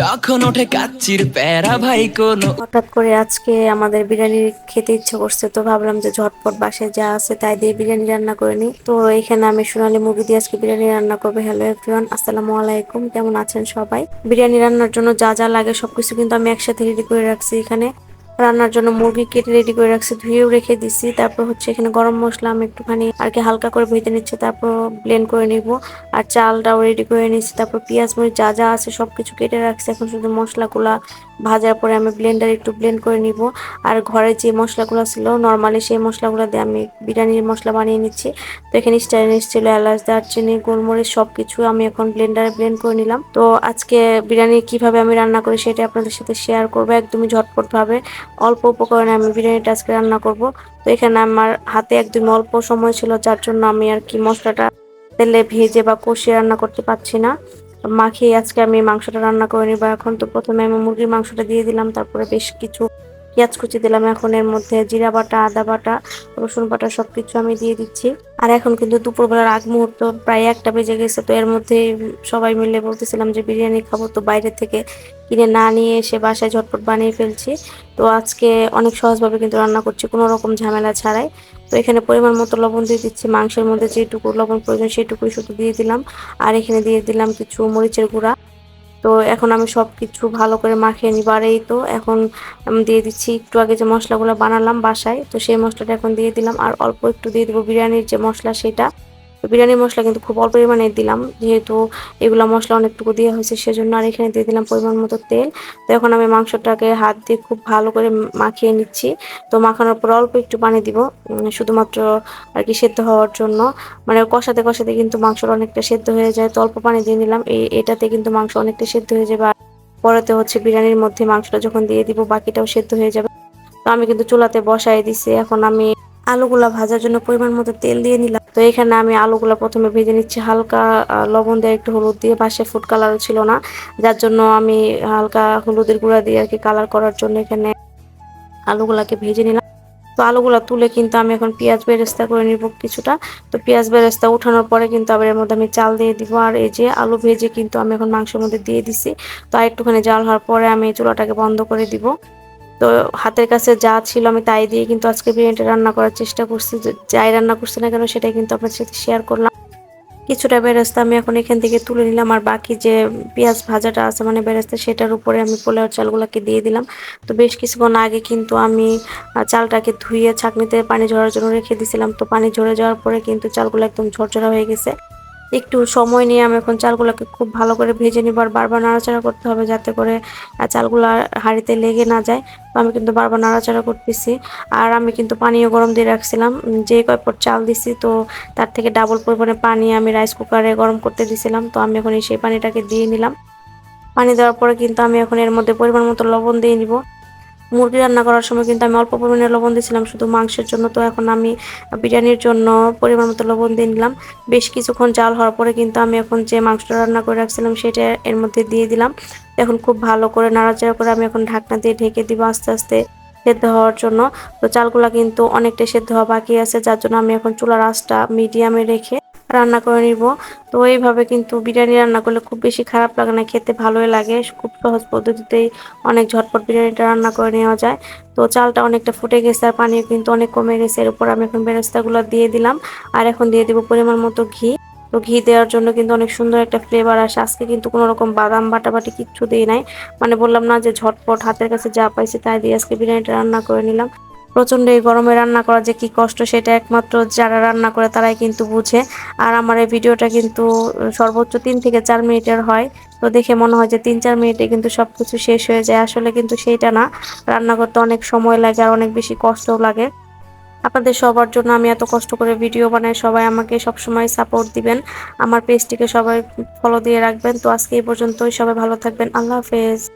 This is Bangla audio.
যখন ওঠে কাচ্চির প্যারা ভাই কোনো হঠাৎ করে আজকে আমাদের বিরিয়ানি খেতে ইচ্ছে করছে, তো ভাবলাম যে ঝটপট বাসায় যা আছে তাই দিয়ে বিরিয়ানি রান্না করে নিই। তো এখানে আমি সোনালি মুরগি দিয়ে আজকে বিরিয়ানি রান্না করব। হ্যালো এভরিওয়ান আসসালামু আলাইকুম, কেমন আছেন সবাই? বিরিয়ানি রান্নার জন্য যা যা লাগে সবকিছু কিন্তু আমি একসাথে রেডি করে রাখছি এখানে। রান্নার জন্য মুরগি কেটে রেডি করে রাখছি, ধুয়েও রেখে দিছি। তারপর হচ্ছে এখানে গরম মশলা আমি একটুখানি আর কি হালকা করে ভেজে নিচ্ছি, তারপর ব্লেন্ড করে নিব। আর চালটাও রেডি করে নিয়েছি। তারপর পেঁয়াজ, মরিচ যা যা আছে সব কিছু কেটে রাখছি। এখন শুধু মশলাগুলা ভাজার পরে আমি ব্লেন্ডার একটু ব্লেন্ড করে নিব। আর ঘরে যে মশলাগুলো ছিল নর্মালি সেই মশলাগুলো দিয়ে আমি বিরিয়ানির মশলা বানিয়ে নিচ্ছি। তো এখানে স্টাইলিশ ছিল, এলাচ, দারচিনি, গোলমরিচ সব কিছু আমি এখন ব্লেন্ডারে ব্লেন্ড করে নিলাম। তো আজকে বিরিয়ানি কীভাবে আমি রান্না করি সেটা আপনাদের সাথে শেয়ার করব একদমই ঝটপটভাবে। অল্প উপকরণে আমি বিরিয়ানিটা আজকে রান্না করব। তো এখানে আমার হাতে একদম অল্প সময় ছিল, যার জন্য আমি আর কি মশলাটা তেলে ভেজে বা কষিয়ে রান্না করতে পারছি না। মাখিয়ে আজকে আমি মাংসটা রান্না করে নিব। এখন তো প্রথমে আমি মুরগির মাংসটা দিয়ে দিলাম, তারপরে বেশ কিছু পেঁয়াজ কুচি দিলাম। এখন এর মধ্যে জিরা বাটা, আদা বাটা, রসুন বাটা সবকিছু আমি দিয়ে দিচ্ছি। আর এখন কিন্তু দুপুরবেলার আগ মুহূর্ত, প্রায় একটা বেজে গেছে, তো এর মধ্যে সবাই মিলে বলতেছিলাম যে বিরিয়ানি খাব, তো বাইরে থেকে কিনে না নিয়ে এসে বাসায় ঝটপট বানিয়ে ফেলছি। তো আজকে অনেক সহজভাবে কিন্তু রান্না করছি, কোনো রকম ঝামেলা ছাড়াই। তো এখানে পরিমাণ মতো লবণ দিয়ে দিচ্ছি। মাংসের মধ্যে যেটুকু লবণ প্রয়োজন সেটুকুই শুধু দিয়ে দিলাম। আর এখানে দিয়ে দিলাম কিছু মরিচের গুঁড়া। তো এখন আমি সব কিছু ভালো করে মাখিয়ে নিব। আর এই তো এখন দিয়ে দিচ্ছি একটু আগে যে মশলাগুলো বানালাম বাসায়, তো সেই মশলাটা এখন দিয়ে দিলাম। আর অল্প একটু দিয়ে দেবো বিরিয়ানির যে মশলা সেটা। বিরিয়ানি মশলা কিন্তু খুব অল্প পরিমাণে দিলাম, যেহেতু এগুলো মশলা অনেকটুকু দেওয়া হয়েছে সেজন্য আর এখানে দিয়ে দিলাম পরিমাণ মতো তেল। তো এখন আমি মাংসটাকে হাত দিয়ে খুব ভালো করে মাখিয়ে নিচ্ছি। তো মাখানোর পর অল্প একটু পানি দিব শুধুমাত্র আর কি সেদ্ধ হওয়ার জন্য। মানে কষাতে কষাতে কিন্তু মাংসটা অনেকটা সেদ্ধ হয়ে যায়, তো অল্প পানি দিয়ে নিলাম। এই, এটাতে কিন্তু মাংস অনেকটা সেদ্ধ হয়ে যাবে। আর পরেতে হচ্ছে বিরিয়ানির মধ্যে মাংসটা যখন দিয়ে দিব, বাকিটাও সেদ্ধ হয়ে যাবে। তো আমি কিন্তু চুলাতে বসাই দিছি, এখন আমি আলুগুলা ভাজার জন্য পরিমাণ মতো তেল দিয়ে নিলাম। তো এখানে আমি আলুগুলা প্রথমে ভেজে নিচ্ছি। হালকা লবণ দিয়ে একটু হলুদ দিয়ে, পাশে ফুড কালার ছিল না। যার জন্য আমি হালকা হলুদের গুঁড়া দিয়ে আর কি কালার করার জন্য এখানে আলুগুলাকে ভেজে নিলাম। তো আলুগুলা তুলে কিন্তু আমি এখন পেঁয়াজ বেরেস্তা করে নিব কিছুটা। তো পেঁয়াজ বেরেস্তা উঠানোর পরে কিন্তু আবার এর মধ্যে আমি চাল দিয়ে দিব। আর এই যে আলু ভেজে কিন্তু আমি এখন মাংসের মধ্যে দিয়ে দিছি। তো আর একটুখানি জাল হওয়ার পরে আমি চুলাটাকে বন্ধ করে দিব। তো হাতের কাছে যা ছিল আমি তাই দিয়ে কিন্তু আজকে বিরিয়ানিটা রান্না করার চেষ্টা করছি। যাই রান্না করছি না কেন সেটাই কিন্তু আপনার সাথে শেয়ার করলাম। কিছুটা বেরেস্তা আমি এখন এখান থেকে তুলে নিলাম আর বাকি যে পেঁয়াজ ভাজাটা আছে মানে বেরেস্তা সেটার উপরে আমি পোলাও চালগুলোকে দিয়ে দিলাম। তো বেশ কিছুক্ষণ আগে কিন্তু আমি চালটাকে ধুয়ে ছাকনিতে পানি ঝরার জন্য রেখে দিয়েছিলাম তো পানি ঝরে যাওয়ার পরে কিন্তু চালগুলো একদম ঝরঝরা হয়ে গেছে। একটু সময় নিয়ে আমি এখন চালগুলোকে খুব ভালো করে ভেজে নিব আর বারবার নাড়াচাড়া করতে হবে যাতে করে চালগুলো হাঁড়িতে লেগে না যায়। তো আমি কিন্তু বারবার নাড়াচাড়া করতেছি। আর আমি কিন্তু পানিও গরম দিয়ে রাখছিলাম। যে কয়পট চাল দিছি, তো তার থেকে ডাবল পরিমাণে পানি আমি রাইস কুকারে গরম করতে দিছিলাম। তো আমি এখন সেই পানিটাকে দিয়ে নিলাম। পানি দেওয়ার পরে কিন্তু আমি এখন এর মধ্যে পরিমাণ মতো লবণ দিয়ে নিব। মুরগি রান্না করার সময় কিন্তু আমি অল্প পরিমাণে লবণ দিয়েছিলাম, শুধু মাংসের জন্য। তো এখন আমি বিরিয়ানির জন্য পরিমাণ মতো লবণ দিয়ে নিলাম। বেশ কিছুক্ষণ জাল হওয়ার পরে কিন্তু আমি এখন যে মাংসটা রান্না করে রাখছিলাম, সেটা এর মধ্যে দিয়ে দিলাম। এখন খুব ভালো করে নাড়াচাড়া করে আমি এখন ঢাকনা দিয়ে ঢেকে দিব আস্তে আস্তে সেদ্ধ হওয়ার জন্য। তো চালগুলা কিন্তু অনেকটা সেদ্ধ হওয়া বাকি আছে, যার জন্য আমি এখন চুলার আঁচটা মিডিয়ামে রেখে রান্না করে নিব। তো এইভাবে কিন্তু বিরিয়ানি রান্না করলে খুব বেশি খারাপ লাগে না, খেতে ভালোই লাগে। খুব সহজ পদ্ধতিতেই অনেক ঝটপট বিরিয়ানিটা রান্না করে নেওয়া যায়। তো চালটা অনেকটা ফুটে গেছে আর পানিও কিন্তু অনেক কমে গেছে। এর উপর আমি এখন বেরেস্তাগুলো দিয়ে দিলাম আর এখন দিয়ে দিব পরিমাণ মতো ঘি। তো ঘি দেওয়ার জন্য কিন্তু অনেক সুন্দর একটা ফ্লেভার আসে। আজকে কিন্তু কোনো রকম বাদাম বাটাবাটি কিচ্ছু দিই নাই। মানে বললাম না যে ঝটপট, হাতের কাছে যা পাইছি তাই দিয়ে আজকে বিরিয়ানিটা রান্না করে নিলাম। প্রচণ্ড এই গরমে রান্না করা যে কি কষ্ট, সেটা একমাত্র যারা রান্না করে তারাই কিন্তু বুঝে। আর আমার এই ভিডিওটা কিন্তু সর্বোচ্চ তিন থেকে চার মিনিটের হয়। তো দেখে মনে হয় যে তিন চার মিনিটে কিন্তু সব কিছু শেষ হয়ে যায়। আসলে কিন্তু সেইটা না। রান্না করতে অনেক সময় লাগে আর অনেক বেশি কষ্টও লাগে। আপনাদের সবার জন্য আমি এত কষ্ট করে ভিডিও বানাই, সবাই আমাকে সবসময় সাপোর্ট দিবেন। আমার পেজটিকে সবাই ফলো দিয়ে রাখবেন। তো আজকে এই পর্যন্তই। সবাই ভালো থাকবেন। আল্লাহ হাফেজ।